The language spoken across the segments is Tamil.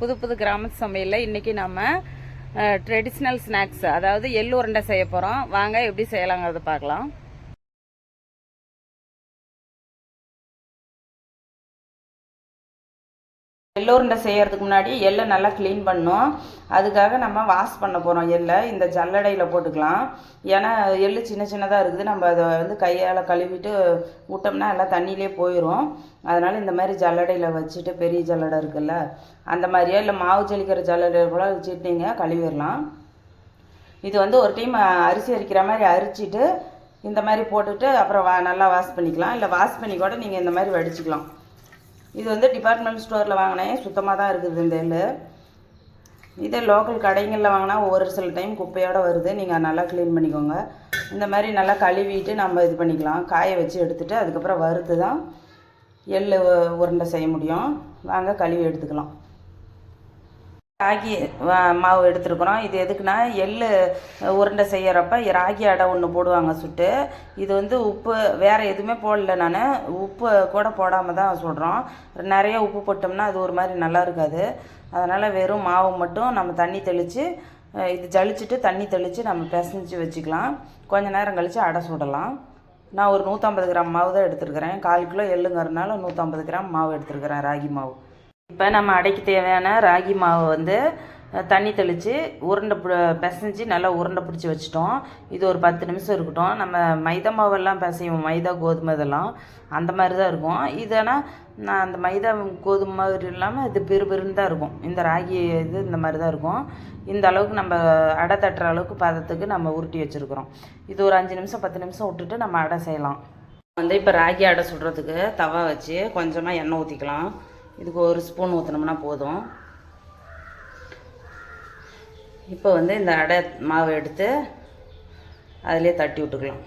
புது புது கிராம சமையலில் இன்றைக்கி நம்ம ட்ரெடிஷ்னல் ஸ்நாக்ஸ் அதாவது எள்ளு உருண்டை செய்ய போகிறோம் வாங்க எப்படி செய்யலாங்கிறத பார்க்கலாம். எல்லோருண்டை செய்கிறதுக்கு முன்னாடி எள்ளை நல்லா க்ளீன் பண்ணும். அதுக்காக நம்ம வாஷ் பண்ண போகிறோம் எள்ளை இந்த ஜல்லடையில் போட்டுக்கலாம். ஏன்னா எள்ளு சின்ன சின்னதாக இருக்குது. நம்ம அதை வந்து கையால் கழுவிட்டு விட்டோம்னா எல்லாம் தண்ணியிலே போயிடும் அதனால் இந்த மாதிரி ஜல்லடையில் வச்சுட்டு பெரிய ஜல்லடை இருக்குல்ல அந்த மாதிரியா? இல்லை மாவு ஜலிக்கிற ஜல்லடை கூட வச்சுட்டிங்க கழுவிடலாம். இது வந்து ஒரு டைம் அரிசி அரிக்கிற மாதிரி அரிச்சிட்டு இந்த மாதிரி போட்டுட்டு அப்புறம் வா நல்லா வாஷ் பண்ணிக்கலாம். இல்லை வாஷ் பண்ணி கூட நீங்கள் இந்த மாதிரி வடிச்சுக்கலாம். இது வந்து டிபார்ட்மெண்ட் ஸ்டோரில் வாங்கினேன். சுத்தமாக தான் இருக்குது இந்த எள்ளு இதே லோக்கல் கடைங்களில் வாங்கினா ஒரு சில டைம் குப்பையோடு வருது. நீங்கள் நல்லா க்ளீன் பண்ணிக்கோங்க. இந்த மாதிரி நல்லா கழுவிட்டு நம்ம இது பண்ணிக்கலாம். காய வச்சு எடுத்துகிட்டு அதுக்கப்புறம் வறுத்து தான் எள் உருண்டை செய்ய முடியும். வாங்க கழுவி எடுத்துக்கலாம். ராகி வா- மாவு எடுத்துருக்குறோம். இது எதுக்குன்னா எள் உருண்டை செய்கிறப்ப ராகி அடை ஒன்று போடுவாங்க சுட்டு. இது வந்து உப்பு வேறு எதுவுமே போடல நான். உப்பு கூட போடாமல் தான் சொல்கிறோம் நிறைய உப்பு போட்டோம்னா அது ஒரு மாதிரி நல்லா இருக்காது. அதனால் வெறும் மாவு மட்டும் நம்ம தண்ணி தெளித்து இது ஜலிச்சுட்டு தண்ணி தெளித்து நம்ம பிசைஞ்சு வச்சுக்கலாம். கொஞ்ச நேரம் கழித்து அடை சுடலாம். நான் ஒரு நூற்றம்பது கிராம் மாவு தான் எடுத்துருக்கிறேன். கால் கிலோ எள்ளுங்கிறதுனால நூற்றம்பது கிராம் மாவு எடுத்துருக்கிறேன் ராகி மாவு. இப்போ நம்ம அடைக்கு தேவையான ராகி மாவை வந்து தண்ணி தெளித்து உருண்டை பிசைஞ்சு நல்லா உருண்டை பிடிச்சி வச்சுட்டோம். இது ஒரு பத்து நிமிஷம் இருக்கட்டும். நம்ம மைதா மாவெல்லாம் பிசைவோம். மைதா கோதுமை இதெல்லாம். அந்த மாதிரி தான் இருக்கும். இது ஆனால் நான் அந்த மைதா கோதுமை மாதிரி இல்லாமல் இது பெருபெருன்னு தான் இருக்கும். இந்த ராகி இது இந்த மாதிரி தான் இருக்கும். இந்த அளவுக்கு நம்ம அடை தட்டுற அளவுக்கு பதத்துக்கு நம்ம உருட்டி வச்சுருக்குறோம். இது ஒரு அஞ்சு நிமிஷம் பத்து நிமிஷம் விட்டுட்டு நம்ம அடை செய்யலாம். வந்து இப்போ ராகி அடை சுடுறதுக்கு தவா வச்சு கொஞ்சமாக எண்ணெய் ஊற்றிக்கலாம் இதுக்கு ஒரு ஸ்பூன் ஊற்றினோம்னா போதும். இப்போ வந்து இந்த அடை மாவு எடுத்து அதிலே தட்டி விட்டுக்கலாம்.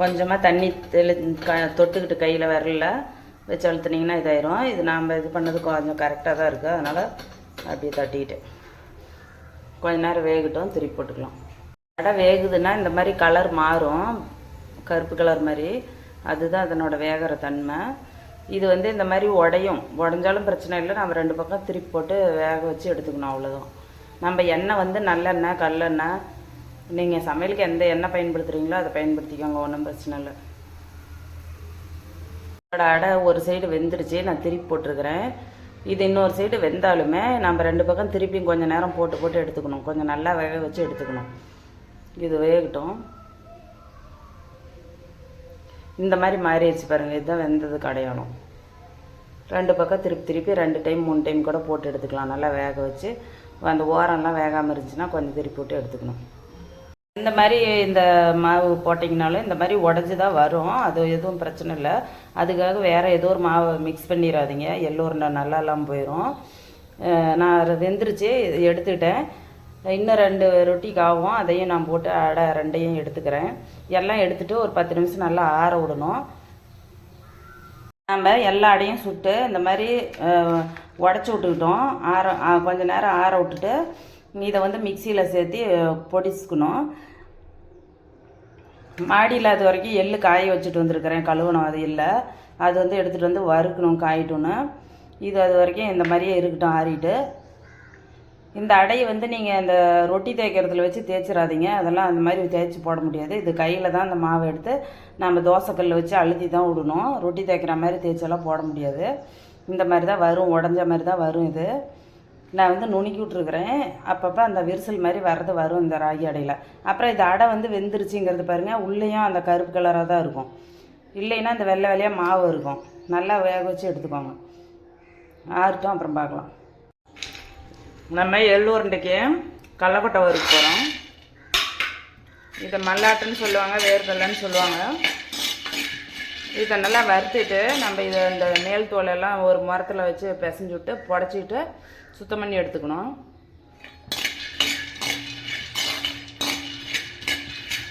கொஞ்சமாக தண்ணி தெளி க தொட்டுக்கிட்டு கையில் விரலில் வச்சு அழுத்துனீங்கன்னா இதாயிரும். இது நாம் இது பண்ணது கொஞ்சம் கரெக்டாக தான் இருக்குது அதனால் அப்படியே தட்டிக்கிட்டு கொஞ்ச நேரம் வேகட்டும் திருப்பி போட்டுக்கலாம். அடை வேகுதுன்னா இந்த மாதிரி கலர் மாறும். கருப்பு கலர் மாதிரி. அதுதான் அதனோட வேகிற தன்மை. இது வந்து இந்த மாதிரி உடையும். உடஞ்சாலும் பிரச்சனை இல்லை. நம்ம ரெண்டு பக்கம் திருப்பி போட்டு வேக வச்சு எடுத்துக்கணும் அவ்வளோதான் நம்ம எண்ணெய் வந்து நல்லெண்ணெய் கல்லெண்ணெய் நீங்கள் சமையலுக்கு எந்த எண்ணெய் பயன்படுத்துகிறீங்களோ அதை பயன்படுத்திக்கோங்க ஒன்றும் பிரச்சனை இல்லை. அடை ஒரு சைடு வெந்துருச்சு நான் திருப்பி போட்டிருக்கிறேன். இது இன்னொரு சைடு வெந்தாலுமே நம்ம ரெண்டு பக்கம் திருப்பியும் கொஞ்சம் நேரம் போட்டு போட்டு எடுத்துக்கணும். கொஞ்சம் நல்லா வேக வச்சு எடுத்துக்கணும். இது வேகட்டும். இந்த மாதிரி மாறிடுச்சு பாருங்கள் இதுதான் வெந்ததுக்கு அடையாளம். ரெண்டு பக்கம் திருப்பி திருப்பி ரெண்டு டைம் மூணு டைம் கூட போட்டு எடுத்துக்கலாம். நல்லா வேக வச்சு அந்த ஓரம்லாம் வேகாமல் இருந்துச்சுன்னா கொஞ்சம் திருப்பி போட்டு எடுத்துக்கணும். இந்த மாதிரி இந்த மாவு போட்டிங்கனாலும் இந்த மாதிரி உடஞ்சி தான் வரும். அது எதுவும் பிரச்சனை இல்லை. அதுக்காக வேறு ஏதோ ஒரு மாவை மிக்ஸ் பண்ணிடாதீங்க. எல்லோருண்டை நல்லாலாம் போயிடும் நான் வெந்துருச்சு எடுத்துக்கிட்டேன் இன்னும் ரெண்டு ரொட்டிக்கு ஆகும் அதையும் நான் போட்டு அடை ரெண்டையும் எடுத்துக்கிறேன். எல்லாம் எடுத்துகிட்டு ஒரு பத்து நிமிஷம் நல்லா ஆற விடணும். நம்ம எல்லா அடையும் சுட்டு இந்த மாதிரி உடச்சி விட்டுக்கிட்டோம். ஆற கொஞ்சம் நேரம் ஆற விட்டுட்டு இதை வந்து மிக்சியில் சேர்த்து பொடிச்சுக்கணும். மாடியில் அது வரைக்கும் எள்ளு காய வச்சுட்டு வந்திருக்கிறேன் கழுவணும் அது இல்லை. அது வந்து எடுத்துகிட்டு வந்து வறுக்கணும் காயிட்டுன்னு இது அது வரைக்கும் இந்த மாதிரியே இருக்கட்டும் ஆறிட்டு. இந்த அடையை வந்து நீங்கள் இந்த ரொட்டி தேய்க்கிறதுல வச்சு தேய்ச்சிடாதீங்க அதெல்லாம் அந்த மாதிரி தேய்ச்சி போட முடியாது. இது கையில் தான் அந்த மாவை எடுத்து நம்ம தோசைக்கல்ல வச்சு அழுத்தி தான் விடணும். ரொட்டி தேய்க்கிற மாதிரி தேய்ச்செல்லாம் போட முடியாது. இந்த மாதிரி தான் வரும் உடஞ்ச மாதிரி தான் வரும் இது. நான் வந்து நுணுக்கி விட்ருக்குறேன் அப்பப்போ அந்த விரிசல் மாதிரி வர்றது வரும் இந்த ராகி அடையில். அப்புறம் இந்த அடை வந்து வெந்துருச்சுங்கிறது பாருங்கள் உள்ளேயும் அந்த கருப்பு கலராக தான் இருக்கும். இல்லைன்னா இந்த வெள்ளை வெள்ளையாக மாவு இருக்கும். நல்லா வேக வச்சு எடுத்துக்கோங்க. ஆறட்டும் அப்புறம் பார்க்கலாம். நம்ம எள்ளூரண்டைக்கு கடலக்கொட்டை வறுக்க போகிறோம் இதை மல்லாட்டுன்னு சொல்லுவாங்க வேர்க்கடலைன்னு சொல்லுவாங்க. இதை நல்லா வறுத்துட்டு நம்ம இதை இந்த மேல் தோலெல்லாம் ஒரு மரத்தில் வச்சு பிசைஞ்சு விட்டு புடச்சிட்டு சுத்தம் பண்ணி எடுத்துக்கணும்.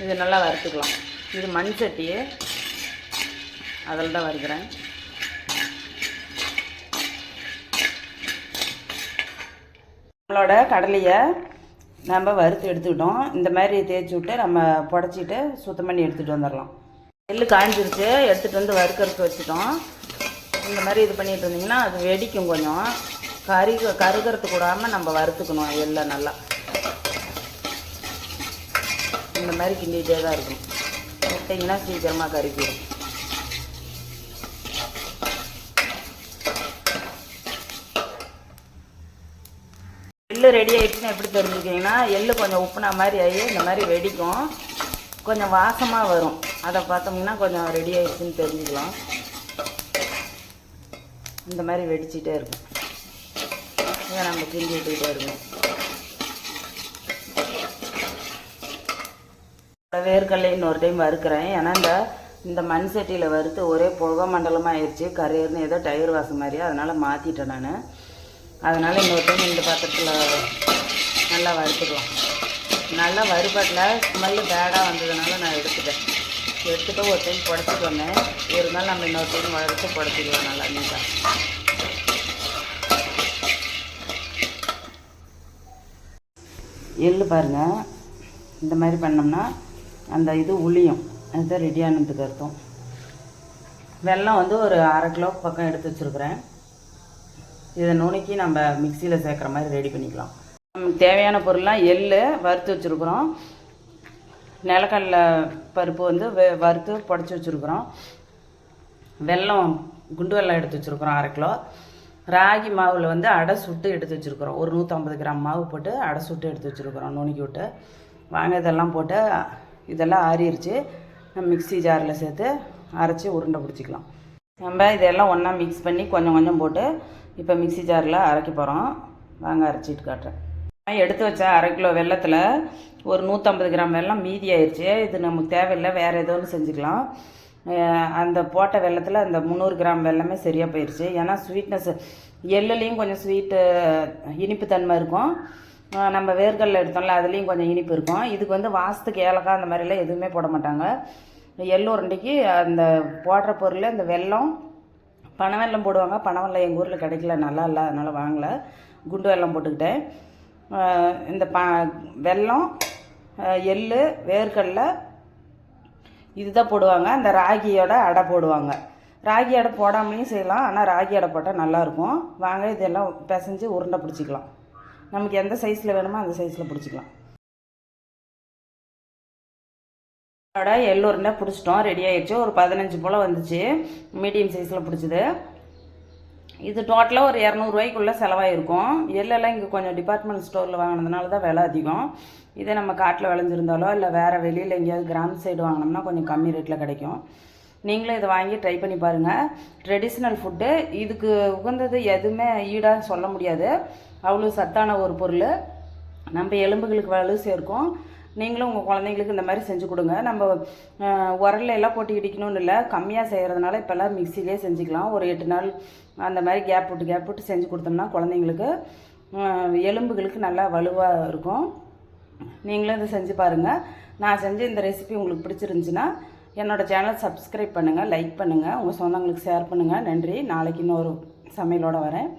இது நல்லா வறுத்துக்கலாம். இது மண் சட்டியே. அதில் தான் வறுக்கிறேன். நம்மளோட கடலையை நம்ம வறுத்து எடுத்துக்கிட்டோம். இந்த மாதிரி தேய்ச்சி விட்டு நம்ம புடச்சிட்டு சுத்தம் பண்ணி எடுத்துகிட்டு வந்துடலாம். நெல் காய்ஞ்சிருச்சு எடுத்துகிட்டு வந்து வறுக்கறதுக்கு வச்சுட்டோம். இந்த மாதிரி இது பண்ணிகிட்டு இருந்தீங்கன்னா அது வெடிக்கும் கொஞ்சம். கறி கருகிறதுக்கு கூடாமல் நம்ம வறுத்துக்கணும் எள்ளை நல்லா. இந்த மாதிரி கிண்டிகிட்டே தான் இருக்கும் விட்டிங்கன்னா சீக்கிரமாக கறிக்கிடும் எள்ளு ரெடி ஆகிடுச்சுன்னு எப்படி தெரிஞ்சுக்கிங்கன்னா எள்ளு கொஞ்சம் உப்புனா மாதிரி ஆகி இந்த மாதிரி வெடிக்கும். கொஞ்சம் வாசமாக வரும். அதை பார்த்தோம்னா கொஞ்சம் ரெடி ஆகிடுச்சுன்னு தெரிஞ்சுக்கலாம். இந்த மாதிரி வெடிச்சிட்டே இருக்கும். இதை நம்ம கிண்டி விட்டுக்கிட்டே இருக்கணும் வேர்க்கடலை இன்னொரு டைம் வறுக்கிறேன். ஏன்னா இந்த இந்த மண் சட்டியில் வறுத்து ஒரே புகை மண்டலமாக ஆயிடுச்சு. கரையர்னு ஏதோ டயர் வாசம் மாதிரி. அதனால் மாற்றிட்டேன் நான். அதனால் இன்னொரு டைம் இந்த பாத்திரத்தில் நல்லா வறுத்துக்கலாம். நல்லா வறுபட்டில் ஸ்மெல்லு பேடாக வந்ததுனால நான் எடுத்துட்டேன். எடுத்துகிட்டு ஒரு டைம் புடச்சிட்டு வந்தேன். இருந்தாலும் நம்ம இன்னொரு டைம் வறுத்து புடச்சிக்கலாம் நல்லா நீட்டாக எள்ளு பாருங்கள் இந்த மாதிரி பண்ணோம்னா அந்த இது உளியும். அதுதான் ரெடியானதுக்கு அர்த்தம். வெல்லம் வந்து ஒரு அரை கிலோ பக்கம் எடுத்து வச்சுருக்குறேன். இதை நுணுக்கி நம்ம மிக்சியில் சேர்க்குற மாதிரி ரெடி பண்ணிக்கலாம். நமக்கு தேவையான பொருள்லாம் எள்ளு வறுத்து வச்சுருக்குறோம். நிலக்கடலை பருப்பு வந்து வெ வறுத்து புடச்சி வச்சுருக்குறோம். வெல்லம் குண்டு வெல்லம் எடுத்து வச்சுருக்குறோம் அரை கிலோ. ராகி மாவில் வந்து அடை சுட்டு எடுத்து வச்சுருக்குறோம். ஒரு நூற்றம்பது கிராம் மாவு போட்டு அடை சுட்டு எடுத்து வச்சுருக்குறோம். நுணுக்கி விட்டு. வாங்க இதெல்லாம் போட்டு இதெல்லாம் ஆறிடுச்சு நம்ம மிக்ஸி ஜாரில் சேர்த்து அரைச்சி உருண்டை பிடிச்சிக்கலாம். நம்ம இதெல்லாம் ஒன்றா மிக்ஸ் பண்ணி கொஞ்சம் கொஞ்சம் போட்டு இப்போ மிக்ஸி ஜாரில் அரைக்க போகிறோம் வாங்க அரைச்சிட்டு காட்டுறேன். எடுத்து வச்ச அரை கிலோ வெல்லத்தில் ஒரு நூற்றம்பது கிராம் வெள்ளம் மீதி ஆயிடுச்சு இது நமக்கு தேவையில்லை. வேறு ஏதோ ஒன்று செஞ்சுக்கலாம். அந்த போட்ட வெல்லத்தில் அந்த முந்நூறு கிராம் வெள்ளமே சரியாக போயிடுச்சு ஏன்னா ஸ்வீட்னஸ் எள்ளுலேயும் கொஞ்சம் ஸ்வீட்டு இனிப்பு தன்மை இருக்கும். நம்ம வேர்க்கடலை எடுத்தோம்ல அதுலேயும் கொஞ்சம் இனிப்பு இருக்கும். இதுக்கு வந்து வாசத்துக்கு ஏலக்காய் அந்த மாதிரிலாம் எதுவுமே போட மாட்டாங்க. எள்ளு உருண்டைக்கு அந்த போடுற பொருள் இந்த வெல்லம் பனவெல்லம் போடுவாங்க. பனைவெல்லம் எங்கள் ஊரில் கிடைக்கல நல்லா இல்லை அதனால் வாங்கலை. குண்டு வெல்லம் போட்டுக்கிட்டேன். இந்த ப வெல்லம் எள் எள்ளு வேர்க்கடலை இதுதான் போடுவாங்க. அந்த ராகியோட அடை போடுவாங்க. ராகி அடை போடாமலையும் செய்யலாம். ஆனால் ராகி அடை போட்டால் நல்லாயிருக்கும். வாங்க இதெல்லாம் பிசைஞ்சு உருண்டை பிடிச்சிக்கலாம். நமக்கு எந்த சைஸில் வேணுமோ அந்த சைஸில் பிடிச்சிக்கலாம். அடை எள்ளு உருண்டை பிடிச்சிட்டோம். ரெடி ஆயிடுச்சு. ஒரு பதினஞ்சு போல் வந்துச்சு. மீடியம் சைஸில் பிடிச்சது. இது டோட்டலாக ஒரு இரநூறுவாய்க்குள்ளே செலவாயிருக்கும். எள்ளெல்லாம் இங்கே கொஞ்சம் டிபார்ட்மெண்ட் ஸ்டோரில் வாங்கினதுனால தான் விலை அதிகம். இதே நம்ம காட்டில் விளைஞ்சிருந்தாலோ இல்லை வேறு வெளியில் எங்கேயாவது கிராம சைடு வாங்கினோம்னா கொஞ்சம் கம்மி ரேட்டில் கிடைக்கும். நீங்களும் இதை வாங்கி ட்ரை பண்ணி பாருங்கள் ட்ரெடிஷ்னல் ஃபுட்டு இதுக்கு உகந்தது எதுவுமே ஈடாக சொல்ல முடியாது. அவ்வளோ சத்தான ஒரு பொருள். நம்ம எலும்புகளுக்கு வலு சேர்க்கும். நீங்களும் உங்கள் குழந்தைங்களுக்கு இந்த மாதிரி செஞ்சு கொடுங்க. நம்ம உரல்ல எல்லாம் போட்டு இடிக்கணும்னு இல்லை கம்மியாக செய்கிறதுனால இப்போல்லாம் மிக்சிலே செஞ்சுக்கலாம். ஒரு எட்டு நாள் அந்த மாதிரி கேப் விட்டு கேப் விட்டு செஞ்சு கொடுத்தோம்னா குழந்தைங்களுக்கு எலும்புகளுக்கு நல்லா வலுவாக இருக்கும். நீங்களும் இதை செஞ்சு பாருங்கள் நான் செஞ்ச இந்த ரெசிபி உங்களுக்கு பிடிச்சிருந்துச்சின்னா என்னோடய சேனல் சப்ஸ்கிரைப் பண்ணுங்கள் லைக் பண்ணுங்கள் உங்கள் சொந்தங்களுக்கு ஷேர் பண்ணுங்கள் நன்றி. நாளைக்கு இன்னொரு சமையலோடு வரேன்.